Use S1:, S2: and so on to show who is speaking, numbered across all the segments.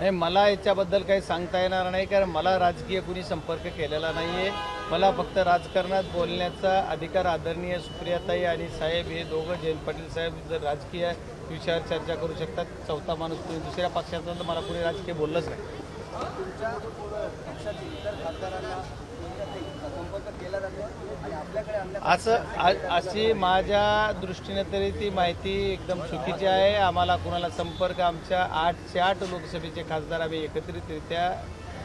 S1: नाही मला याच्याबद्दल काही सांगता येणार नाही कारण मला राजकीय कुणी संपर्क केलेला नाही आहे मला फक्त राजकारणात बोलण्याचा अधिकार आदरणीय सुप्रियाताई आणि साहेब हे दोघं जयंत पाटील साहेब जर राजकीय विषयावर चर्चा करू शकतात चौथा माणूस तुम्ही दुसऱ्या पक्षाचा तर मला कुणी राजकीय बोललंच नाही. असं अशी माझ्या दृष्टीने तरी ती माहिती एकदम चुकीची आहे. आम्हाला कुणाला संपर्क आमच्या आठशे आठ लोकसभेचे खासदार आम्ही एकत्रितरित्या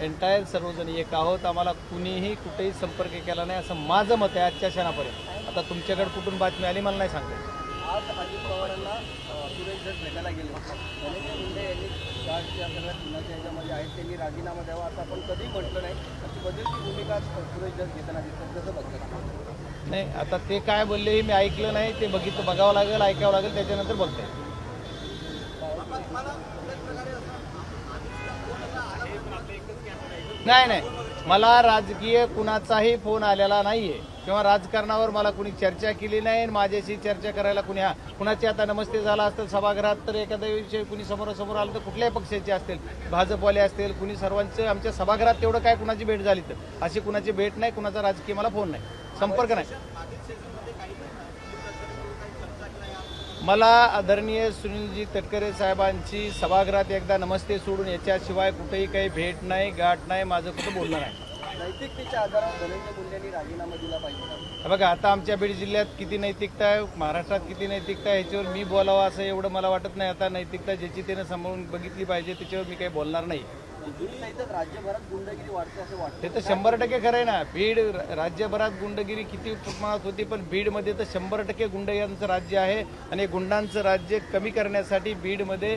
S1: एंटायर सर्वजण एक आहोत. आम्हाला कुणीही कुठेही संपर्क केला नाही असं माझं मत आहे आजच्या क्षणापर्यंत. आता तुमच्याकडे कुठून बातमी आली मला नाही सांगता
S2: आज अजित पवारांना सुरेश भेटायला गेले धनंजय मुंडे यांनी या सगळ्या चिन्हाच्या ह्याच्यामध्ये आहेत. त्यांनी राजीनामा द्यावा असं आपण कधी म्हटलं नाही. अशी बदलची भूमिका सुरेश धस घेताना दिसतात. कसं बघतात
S1: नाही आता ते काय बोलले हे मी ऐकलं नाही. ते बघितलं बघावं लागेल ऐकावं लागेल त्याच्यानंतर बोलता. येईल नाही नाही. मला राजकीय कुणाचाही फोन आलेला नाही आहे किंवा राजकारणावर मला कुणी चर्चा केली नाही आणि माझ्याशी चर्चा करायला कुणी कुणाची आता नमस्ते झाला असतं सभागृहात तर एखाद्या विषयी कुणी समोरासमोर आलं तर कुठल्याही पक्षाचे असतील भाजपवाले असतील कुणी सर्वांचं आमच्या सभागृहात तेवढं काय कुणाची भेट झाली तर? अशी कुणाची भेट नाही कुणाचा राजकीय मला फोन नाही. संपर्क नाही. मला आदरणीय सुनीलजी तटकरे साहेबांची सभागृहात एकदा नमस्ते सोडून याच्याशिवाय कुठेही काही भेट नाही गाठ नाही माझं कुठं बोलणं नाही.
S2: नैतिकतेच्या आधारावर धनंजय मुंडे यांनी राजीनामा दिला पाहिजे
S1: हे बघा आता आमच्या बीड जिल्ह्यात किती नैतिकता आहे महाराष्ट्रात किती नैतिकता आहे ह्याच्यावर मी बोलावं असं एवढं मला वाटत नाही. आता नैतिकता ज्याची त्यानं सांभाळून बघितली पाहिजे त्याच्यावर मी काही बोलणार नाही. ते तर शंभर टक्के खरं आहे ना. बीड राज्यभरात गुंडगिरी किती प्रमाणात होती पण बीडमध्ये तर शंभर टक्के गुंड यांचं राज्य आहे आणि गुंडांचं राज्य कमी करण्यासाठी बीडमध्ये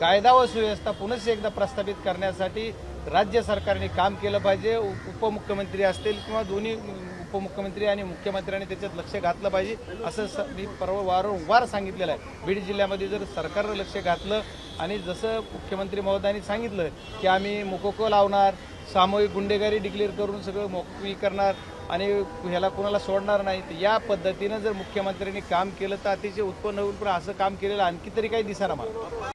S1: कायदा व सुव्यवस्था पुनश्च एकदा प्रस्थापित करण्यासाठी राज्य सरकारने काम केलं पाहिजे उपमुख्यमंत्री असतील किंवा दोन्ही उपमुख्यमंत्री आणि मुख्यमंत्र्यांनी त्याच्यात लक्ष घातलं पाहिजे असं स मी परवा वारंवार सांगितलेलं आहे. बीड जिल्ह्यामध्ये जर सरकारनं लक्ष घातलं आणि जसं मुख्यमंत्री महोदयांनी सांगितलं की आम्ही मुकोको लावणार सामूहिक गुंडेगारी डिक्लेअर करून सगळं मोकळी करणार आणि ह्याला कोणाला सोडणार नाही तर या पद्धतीनं जर मुख्यमंत्र्यांनी काम केलं तर अतिशय उत्पन्न होईल पण असं काम केलेलं आणखी तरी काही दिसणार मला